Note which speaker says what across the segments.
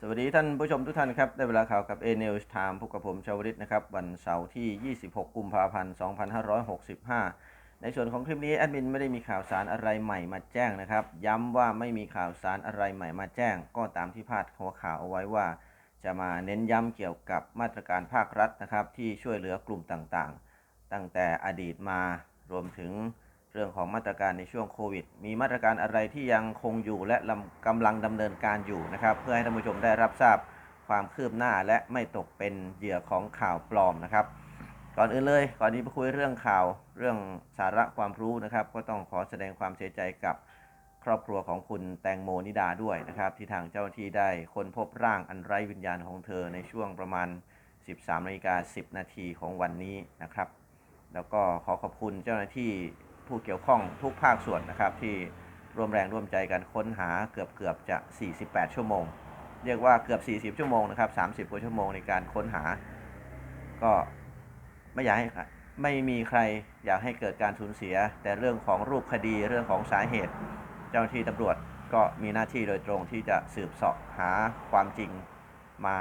Speaker 1: สวัสดีท่านผู้ชมทุกท่านครับ ได้เวลาข่าวกับ A News Time พบกับผมชาวริตนะครับ วันเสาร์ที่ 26 กุมภาพันธ์ 2565 ในส่วนของคลิปนี้แอดมินไม่ได้มีข่าวสารอะไรใหม่มาแจ้งนะครับ ย้ำว่าไม่มีข่าวสารอะไรใหม่มาแจ้ง ก็ตามที่พาดหัวข่าวเอาไว้ว่า จะมาเน้นย้ำเกี่ยวกับมาตรการภาครัฐนะครับที่ช่วยเหลือกลุ่มต่างๆ ตั้งแต่อดีตมารวมถึง รื่องของมาตรการในช่วงโควิด มีมาตรการอะไรที่ยังคงอยู่และกำลังดำเนินการอยู่นะครับ เพื่อให้ท่านผู้ชมได้รับทราบความคืบหน้าและไม่ตกเป็นเหยื่อของข่าวปลอมนะครับ ก่อนอื่นเลยก่อนที่ไปคุยเรื่องข่าวเรื่องสาระความรู้นะครับ ก็ต้องขอแสดงความเสียใจกับครอบครัวของคุณแตงโมนิดาด้วยนะครับ ที่ทางเจ้าหน้าที่ได้ค้นพบร่างอันไร้วิญญาณของเธอในช่วงประมาณ 13นาฬิกา10 นาทีของวันนี้นะครับ แล้วก็ขอขอบคุณเจ้าหน้าที่ ผู้เกี่ยวข้องทุกภาคส่วนนะครับ ที่ร่วมแรงร่วมใจกันค้นหาเกือบเกือบจะ 48 ชั่วโมง เรียกว่าเกือบ 40 ชั่วโมงนะครับ 30 กว่าชั่วโมงในการค้นหา ก็ไม่อยากให้ไม่มีใครอยากให้เกิดการสูญเสีย แต่เรื่องของรูปคดีเรื่องของสาเหตุ เจ้าหน้าที่ตำรวจก็มีหน้าที่โดยตรงที่จะสืบเสาะหาความจริงมา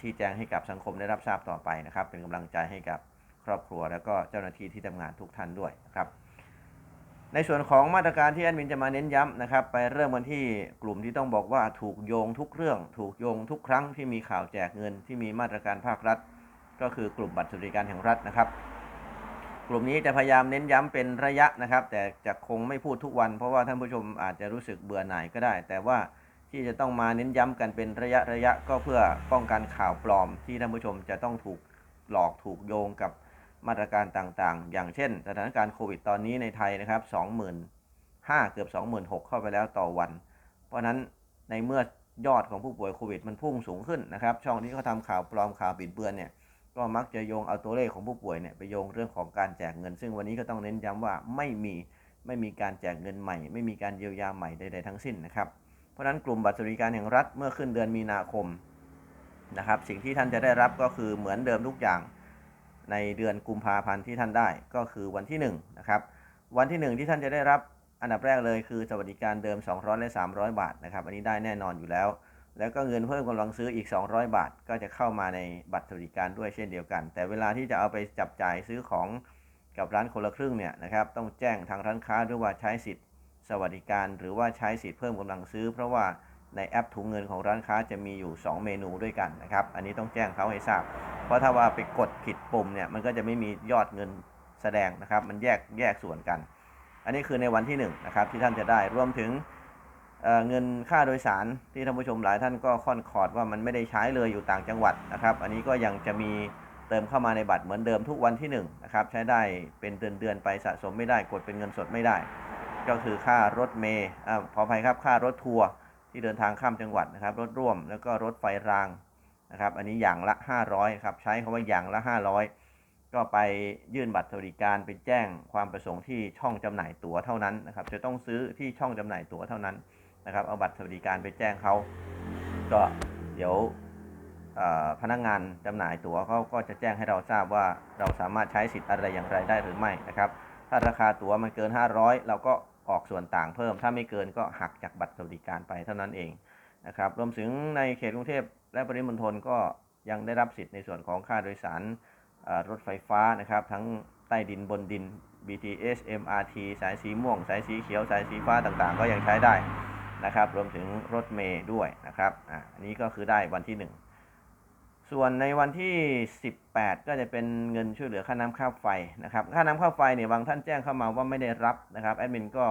Speaker 1: ชี้แจงให้กับสังคมได้รับทราบต่อไปนะครับ เป็นกำลังใจให้กับครอบครัว แล้วก็เจ้าหน้าที่ที่ทำงานทุกท่านด้วยนะครับ ในส่วนของมาตรการที่แอดมินจะมาเน้นย้ำนะครับ ไปเริ่มกันที่กลุ่มที่ต้องบอกว่าถูกโยงทุกเรื่อง ถูกโยงทุกครั้งที่มีข่าวแจกเงินที่มีมาตรการภาครัฐ ก็คือกลุ่มบัตรสวัสดิการแห่งรัฐนะครับ กลุ่มนี้จะพยายามเน้นย้ำเป็นระยะนะครับ แต่จะคงไม่พูดทุกวัน เพราะว่าท่านผู้ชมอาจจะรู้สึกเบื่อหน่ายก็ได้ แต่ว่าที่จะต้องมาเน้นย้ำกันเป็นระยะระยะก็เพื่อป้องกันข่าวปลอม ที่ท่านผู้ชมจะต้องถูกหลอกถูกโยงกับ มาตรการต่างๆ อย่างเช่น สถานการณ์โควิดตอนนี้ในไทยนะครับ 25,000 เกือบ 26,000 เข้าไปแล้วต่อวัน เพราะนั้นในเมื่อยอดของผู้ป่วยโควิดมันพุ่งสูงขึ้นนะครับ ช่องที่เขาทำข่าวปลอมข่าวบิดเบือนเนี่ยก็มักจะโยงเอาตัวเลขของผู้ป่วยเนี่ยไปโยงเรื่องของการแจกเงิน ซึ่งวันนี้ก็ต้องเน้นย้ำว่าไม่มีไม่มีการแจกเงินใหม่ ไม่มีการเยียวยาใหม่ใดๆทั้งสิ้นนะครับ เพราะฉะนั้นกลุ่มบัตรสวัสดิการแห่งรัฐเมื่อขึ้นเดือนมีนาคมนะครับ สิ่งที่ท่านจะได้รับก็คือเหมือนเดิมทุกอย่าง ในเดือนกุมภาพันธ์ที่ท่านได้ก็คือวันที่1นะครับวันที่ 1 ที่ท่านจะได้รับอันดับแรกเลยคือสวัสดิการเดิม 200 และ 300 บาทนะครับอันนี้ได้แน่นอนอยู่แล้ว แล้วก็เงินเพิ่มกำลังซื้ออีก 200 บาท ก็จะเข้ามาในบัตรสวัสดิการด้วยเช่นเดียวกัน แต่เวลาที่จะเอาไปจับจ่ายซื้อของกับร้านคนละครึ่งเนี่ยนะครับต้องแจ้งทางร้านค้าด้วยว่าใช้สิทธิ์สวัสดิการ หรือว่าใช้สิทธิ์เพิ่มกำลังซื้อ เพราะว่า ในแอปถุงเงินของร้านค้าจะมีอยู่ 2 เมนูด้วยกันนะครับ อันนี้ต้องแจ้งเขาให้ทราบ เพราะถ้าว่าไปกดผิดปุ่มเนี่ยมันก็จะไม่มียอดเงินแสดงนะครับ มันแยกแยกส่วนกัน อันนี้คือในวันที่1นะครับที่ท่านจะได้รวมถึงเเงินค่าโดยสารที่ท่านผู้ชมหลายท่านก็ค่อนคอร์ดว่ามันไม่ได้ใช้เลยอยู่ต่างจังหวัดนะครับ อันนี้ก็ยังจะมีเติมเข้ามาในบัตรเหมือนเดิมทุกวันที่1นะครับใช้ได้เป็นเดือนเดือนไปสะสมไม่ได้กดเป็นเงินสดไม่ได้ ก็คือค่ารถเมย์อ่าขออภัยครับค่ารถทัวร์ ที่เดินทางข้ามจังหวัดนะครับ รถร่วมแล้วก็รถไฟรางนะครับ อันนี้อย่างละ 500ครับ ใช้คำว่าอย่างละ 500 ก็ไปยื่นบัตรสวัสดิการไปแจ้งความประสงค์ที่ช่องจำหน่ายตั๋วเท่านั้นนะครับ จะต้องซื้อที่ช่องจำหน่ายตั๋วเท่านั้นนะครับ เอาบัตรสวัสดิการไปแจ้งเขาก็เดี๋ยวพนักงานจำหน่ายตั๋วเขาก็จะแจ้งให้เราทราบว่าเราสามารถใช้สิทธิ์อะไรอย่างไรได้หรือไม่นะครับ ถ้าราคาตั๋วมันเกิน 500 เราก็ ออกส่วนต่างเพิ่ม ถ้าไม่เกินก็หักจากบัตรสวัสดิการไปเท่านั้นเองนะครับ รวมถึงในเขตกรุงเทพและปริมณฑลก็ยังได้รับสิทธิ์ในส่วนของค่าโดยสารรถไฟฟ้านะครับ ทั้งใต้ดินบนดิน BTS MRT สายสีม่วง สายสีเขียว สายสีฟ้าต่างๆ ก็ยังใช้ได้นะครับ รวมถึงรถเมย์ด้วยนะครับ อ่าอันนี้ก็คือได้วันที่ 1 ส่วนในวันที่ 18 ก็จะเป็นเงินช่วยเหลือค่าน้ำค่าไฟนะครับค่าน้ำค่าไฟเนี่ยบางท่านแจ้งเข้ามาว่าไม่ได้รับนะครับแอดมินก็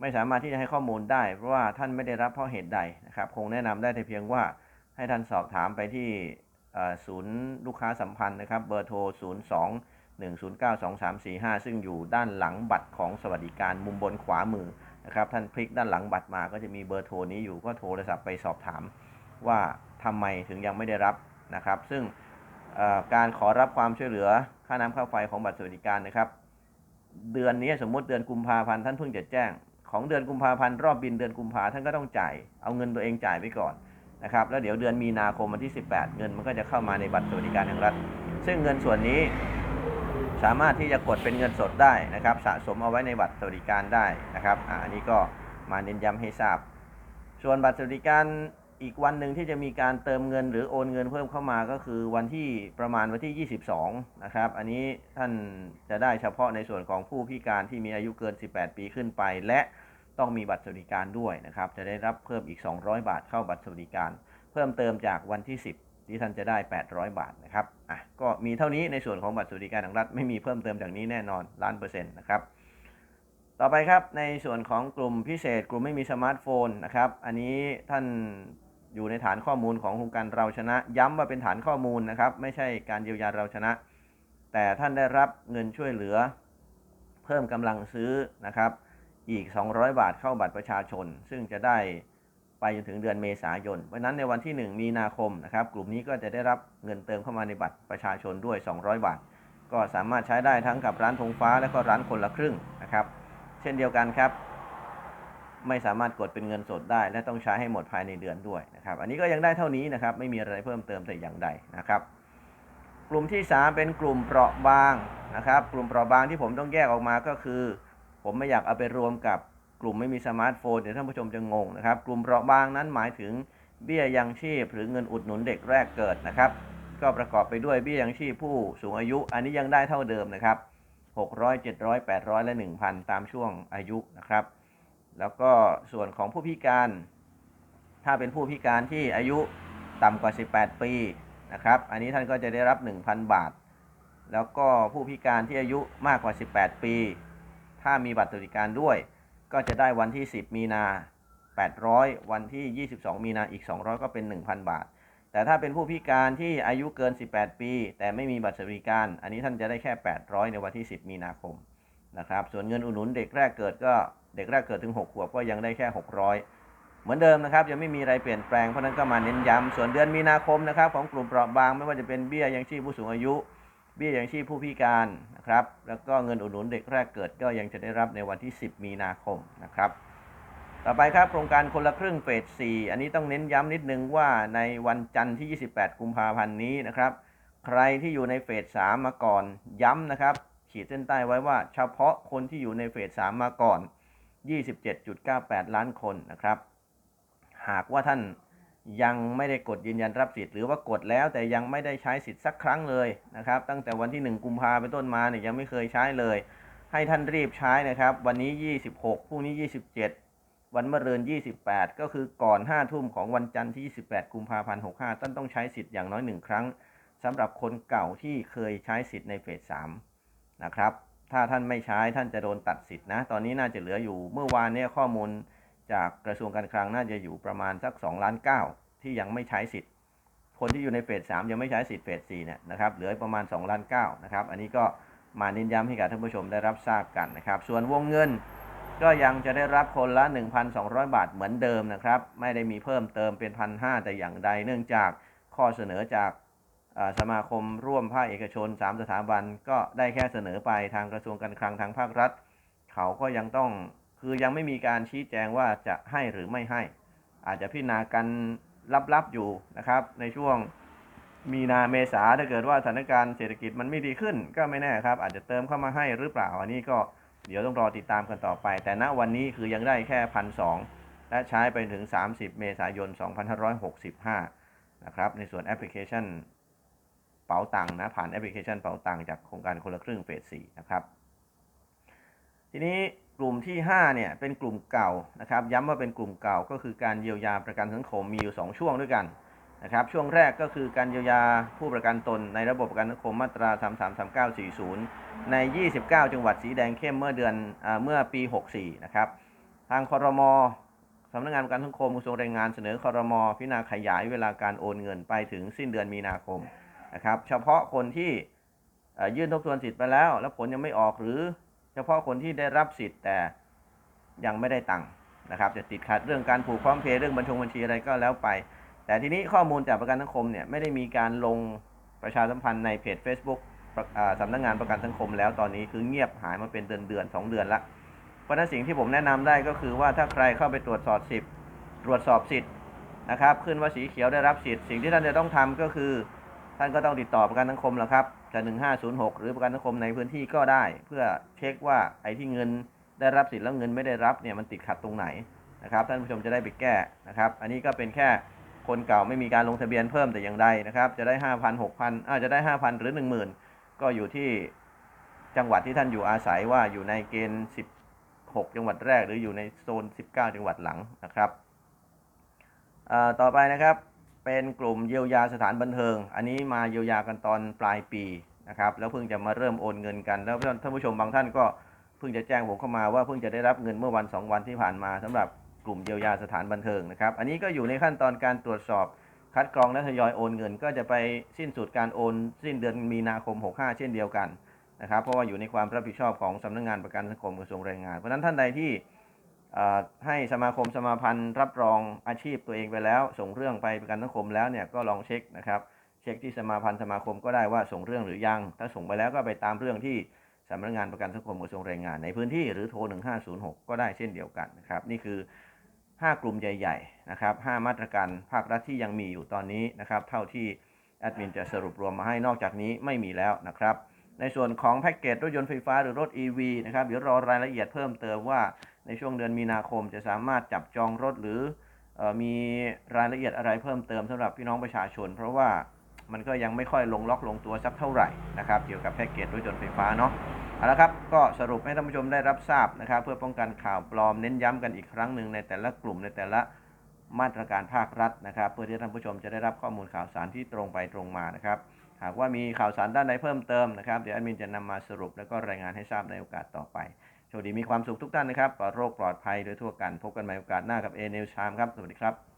Speaker 1: ไม่สามารถที่จะให้ข้อมูลได้ เพราะว่าท่านไม่ได้รับเพราะเหตุใดนะครับ คงแนะนำได้แต่เพียงว่าให้ท่านสอบถามไปที่ศูนย์ลูกค้าสัมพันธ์นะครับ เบอร์โทร 02 109 2345 ซึ่งอยู่ด้านหลังบัตรของสวัสดิการมุมบนขวามือนะครับท่านพลิกด้านหลังบัตรมาก็จะมีเบอร์โทรนี้อยู่ก็โทรศัพท์ไปสอบถามว่าทำไมถึงยังไม่ได้รับ นะครับ ซึ่งการขอรับความช่วยเหลือค่าน้ำค่าไฟของบัตรสวัสดิการนะครับ เดือนนี้สมมติเดือนกุมภาพันธ์ท่านเพิ่งจะแจ้ง ของเดือนกุมภาพันธ์รอบบินเดือนกุมภาท่านก็ต้องจ่ายเอาเงินตัวเองจ่ายไปก่อนนะครับแล้วเดี๋ยวเดือนมีนาคมวันที่ 18 เงินมันก็จะเข้ามาในบัตรสวัสดิการแห่งรัฐ ซึ่งเงินส่วนนี้สามารถที่จะกดเป็นเงินสดได้นะครับ สะสมเอาไว้ในบัตรสวัสดิการได้นะครับอันนี้ก็มาเน้นย้ำให้ทราบ ส่วนบัตรสวัสดิการ อีกวันหนึ่งที่จะมีการเติมเงินหรือโอนเงินเพิ่มเข้ามาก็คือวันที่ประมาณวันที่ 22 นะครับ อันนี้ท่านจะได้เฉพาะในส่วนของผู้พิการที่มีอายุเกิน 18 ปีขึ้นไป และต้องมีบัตรสวัสดิการด้วยนะครับ จะได้รับเพิ่มอีก 200 บาทเข้าบัตรสวัสดิการ เพิ่มเติมจากวันที่ 10 ที่ท่านจะได้ 800 บาทนะครับอะก็มีเท่านี้ในส่วนของบัตรสวัสดิการของรัฐไม่มีเพิ่มเติมจากนี้แน่นอนล้านเปอร์เซ็นต์นะครับต่อไปครับในส่วนของกลุ่มพิเศษ กลุ่มไม่มีสมาร์ทโฟนนะครับ อันนี้ท่าน อยู่ในฐานข้อมูลของโครงการเราชนะ ย้ำว่าเป็นฐานข้อมูลนะครับ ไม่ใช่การเยียวยาเราชนะ แต่ท่านได้รับเงินช่วยเหลือ เพิ่มกำลังซื้อนะครับ อีก 200 บาทเข้าบัตรประชาชน ซึ่งจะได้ไปจนถึงเดือนเมษายน เพราะนั้นในวันที่ 1 มีนาคมนะครับ กลุ่มนี้ก็จะได้รับเงินเติมเข้ามาในบัตรประชาชนด้วย 200 บาท ก็สามารถใช้ได้ทั้งกับร้านธงฟ้าและก็ร้านคนละครึ่งนะครับ เช่นเดียวกันครับ ไม่สามารถกดเป็นเงินสดได้ และต้องใช้ให้หมดภายในเดือนด้วยนะครับ อันนี้ก็ยังได้เท่านี้นะครับ ไม่มีอะไรเพิ่มเติมแต่อย่างใดนะครับ กลุ่มที่ 3 เป็นกลุ่มเปราะบางนะครับ กลุ่มเปราะบางที่ผมต้องแยกออกมาก็คือ ผมไม่อยากเอาไปรวมกับกลุ่มไม่มีสมาร์ทโฟนเดี๋ยวท่านผู้ชมจะงงนะครับ กลุ่มเปราะบางนั้นหมายถึงเบี้ยยังชีพ หรือเงินอุดหนุนเด็กแรกเกิดนะครับ ก็ประกอบไปด้วยเบี้ยยังชีพผู้สูงอายุ อันนี้ยังได้เท่าเดิมนะครับ600 700 800 และ 1,000 ตามช่วงอายุนะครับ แล้วก็ส่วนของผู้พิการ ถ้าเป็นผู้พิการที่อายุต่ำกว่า 18 ปีนะครับ อันนี้ท่านก็จะได้รับ 1,000 บาท แล้วก็ผู้พิการที่อายุมากกว่า 18 ปี ถ้ามีบัตรสวัสดิการด้วย ก็จะได้วันที่ 10 มีนา 800 วันที่ 22 มีนาอีก 200 ก็เป็น 1,000 บาท แต่ถ้าเป็นผู้พิการที่อายุเกิน 18 ปี แต่ไม่มีบัตรสวัสดิการ อันนี้ท่านจะได้แค่ 800 ในวันที่ 10 มีนาคมนะครับ ส่วนเงินอุดหนุนเด็กแรกเกิดก็ เด็กแรกเกิดถึง 6 ขวบก็ยังได้แค่ 600 เหมือนเดิมนะครับยังไม่มีอะไรเปลี่ยนแปลงเพราะนั้นก็มาเน้นย้ำส่วนเดือนมีนาคมนะครับของกลุ่มเปราะบางไม่ว่าจะเป็นเบี้ยยังชีพผู้สูงอายุ เบี้ยยังชีพผู้พิการนะครับแล้วก็เงินอุดหนุนเด็กแรกเกิดก็ยังจะได้รับในวันที่ 10 มีนาคมนะครับต่อไปครับโครงการคนละครึ่งเฟส 4 อันนี้ต้องเน้นย้ำนิดนึงว่าในวันจันทร์ที่ 28 กุมภาพันธ์นี้นะครับ ใครที่อยู่ในเฟส 3 มาก่อนย้ำนะครับ ขีดเส้นใต้ไว้ว่าเฉพาะคนที่อยู่ในเฟส 3 มาก่อน 27.98 ล้านคนนะครับ หากว่าท่านยังไม่ได้กดยืนยันรับสิทธิ์หรือว่ากดแล้วแต่ยังไม่ได้ใช้สิทธิ์สักครั้งเลยนะครับ ตั้งแต่วันที่ 1 กุมภาเป็นต้นมาเนี่ยยังไม่เคยใช้เลย ให้ท่านรีบใช้นะครับ วันนี้ 26พรุ่งนี้ 27 วันมะรืน28 ก็คือก่อน 5 ทุ่มของวันจันทร์ที่ 28 กุมภาพันธ์65ท่านต้องใช้สิทธิ์อย่างน้อย 1 ครั้งสำหรับคนเก่าที่เคยใช้สิทธิ์ในเฟส3นะครับ ถ้าท่านไม่ใช้ท่านจะโดนตัดสิทธินะ ตอนนี้น่าจะเหลืออยู่เมื่อวานเนี่ยข้อมูลจากกระทรวงการคลังน่าจะอยู่ประมาณสัก2ล้าน9ที่ยังไม่ใช้สิทธิ์ คนที่อยู่ในเฟส3ยังไม่ใช้สิทธิ์เฟส4เนี่ยนะครับเหลือประมาณ2ล้าน9นะครับอันนี้ก็มาเน้นย้ำให้กับท่านผู้ชมได้รับทราบกันนะครับ ส่วนวงเงินก็ยังจะได้รับคนละ 1,200 บาทเหมือนเดิมนะครับ ไม่ได้มีเพิ่มเติมเป็น 1,500 แต่อย่างใดเนื่องจากข้อเสนอจาก สมาคมร่วมภาคเอกชน 3 สถาบันก็ได้แค่เสนอไปทางกระทรวงการคลังทางภาครัฐ เขาก็ยังต้องคือยังไม่มีการชี้แจงว่าจะให้หรือไม่ให้ อาจจะพิจารณากันลับๆอยู่นะครับ ในช่วงมีนาเมษาถ้าเกิดว่าสถานการณ์เศรษฐกิจมันไม่ดีขึ้นก็ไม่แน่ครับ อาจจะเติมเข้ามาให้หรือเปล่า อันนี้ก็เดี๋ยวต้องรอติดตามกันต่อไป แต่ณวันนี้คือยังได้แค่พันสและใช้ไปถึง 30 เมษายน 2565 นะครับ ในส่วนแอปพลิเคชัน เป๋าตังค์นะผ่านแอปพลิเคชันเป๋าตังค์จากโครงการคนละครึ่งเฟส4นะครับ ทีนี้กลุ่มที่5เนี่ยเป็นกลุ่มเก่านะครับ ย้ำว่าเป็นกลุ่มเก่าก็คือการเยียวยาประกันสังคมมีอยู่ 2 ช่วงด้วยกันนะครับช่วงแรกก็คือการเยียวยาผู้ประกันตนในระบบประกันสังคมมาตรา 333940 ใน 29 จังหวัดสีแดงเข้มเมื่อเดือนอเมื่อปี 64 นะครับ ทางคอรมอสำนักงานประกันสังคมกระทรวงแรงงานเสนอคอรมอพิจารณาขยายเวลาการโอนเงินไปถึงสิ้นเดือนมีนาคม นะครับ เฉพาะคนที่ยื่นทบทวนสิทธิ์ไปแล้ว แล้วผลยังไม่ออกหรือเฉพาะคนที่ได้รับสิทธิ์แต่ยังไม่ได้ตังค์นะครับ จะติดขัดเรื่องการผูกพร้อมเพย์เรื่องบัญชงบัญชีอะไรก็แล้วไป แต่ทีนี้ข้อมูลจากประกันสังคมเนี่ยไม่ได้มีการลงประชาสัมพันธ์ในเพจ Facebook ประอ่าสำนักงานประกันสังคมแล้วตอนนี้คือเงียบหายมาเป็นเดือนเดือนสองเดือนละเพราะนั้นสิ่งที่ผมแนะนำได้ก็คือว่าถ้าใครเข้าไปตรวจสอบสิทธิ์ตรวจสอบสิทธิ์นะครับ ขึ้นว่าสีเขียวได้รับสิทธิ์สิ่งที่ท่านจะต้องทำก็คือ ท่านก็ต้องติดต่อประกันสังคมแหละครับจะ1506 หรือประกันสังคมในพื้นที่ก็ได้ เพื่อเช็คว่าไอ้ที่เงินได้รับสิทธิ์แล้วเงินไม่ได้รับเนี่ยมันติดขัดตรงไหนนะครับท่านผู้ชมจะได้ไปแก้นะครับ อันนี้ก็เป็นแค่คนเก่าไม่มีการลงทะเบียนเพิ่มแต่อย่างใดนะครับ จะได้ 5,000 6,000อาจจะได้ 5,000 หรือ 10,000 ก็อยู่ที่จังหวัดที่ท่านอยู่อาศัยว่าอยู่ในเกณฑ์ 16 จังหวัดแรก หรืออยู่ในโซน 19 จังหวัดหลังนะครับต่อไปนะครับ เป็นกลุ่มเยียวยาสถานบันเทิง อันนี้มาเยียวยากันตอนปลายปีนะครับ แล้วเพิ่งจะมาเริ่มโอนเงินกัน แล้วท่านผู้ชมบางท่านก็เพิ่งจะแจ้งผมเข้ามาว่าเพิ่งจะได้รับเงินเมื่อวันสองวันที่ผ่านมาสำหรับกลุ่มเยียวยาสถานบันเทิงนะครับ อันนี้ก็อยู่ในขั้นตอนการตรวจสอบคัดกรองและทยอยโอนเงิน ก็จะไปสิ้นสุดการโอนสิ้นเดือนมีนาคม 65 เช่นเดียวกันนะครับ เพราะว่าอยู่ในความรับผิดชอบของสำนักงานประกันสังคมกระทรวงแรงงาน เพราะฉะนั้นท่านใดที่ ให้สมาคมสมาพันธ์รับรองอาชีพตัวเองไปแล้ว ส่งเรื่องไปประกันสังคมแล้วเนี่ยก็ลองเช็คนะครับ เช็คที่สมาพันธ์สมาคมก็ได้ว่าส่งเรื่องหรือยัง ถ้าส่งไปแล้วก็ไปตามเรื่องที่สำนักงานประกันสังคมกระทรวงแรงงานในพื้นที่หรือโทร 1506 ก็ได้เช่นเดียวกันนะครับ นี่คือ 5 กลุ่มใหญ่ๆนะครับ5มาตรการภาครัฐที่ยังมีอยู่ตอนนี้นะครับ เท่าที่แอดมินจะสรุปรวมมาให้นอกจากนี้ไม่มีแล้วนะครับ ในส่วนของแพ็กเกจรถยนต์ไฟฟ้าหรือรถ EV นะครับเดี๋ยวรอรายละเอียดเพิ่มเติมว่าในช่วงเดือนมีนาคมจะสามารถจับจองรถหรือออมีรายละเอียดอะไรเพิ่มเติมสำหรับพี่น้องประชาชน เพราะว่ามันก็ยังไม่ค่อยลงล็อกลงตัวสักเท่าไหร่นะครับเกี่ยวกับแพ็กเกจรถยนต์ไฟฟ้าเนาะเอาละครับก็สรุปให้ท่านผู้ชมได้รับทราบนะครับ เพื่อป้องกันข่าวปลอมเน้นย้ำกันอีกครั้งหนึ่งในแต่ละกลุ่มในแต่ละมาตรการภาครัฐนะครับ เพื่อที่ท่านผู้ชมจะได้รับข้อมูลข่าวสารที่ตรงไปตรงมานะครับ หากว่ามีข่าวสารด้านใดเพิ่มเติมนะครับ เดี๋ยวแอดมินจะนำมาสรุปแล้วก็รายงานให้ทราบในโอกาสต่อไปโชคดีมีความสุขทุกท่านนะครับปลอดโรคปลอดภัยโดยทั่วกัน พบกันใหม่โอกาสหน้ากับ A News Time ครับ สวัสดีครับ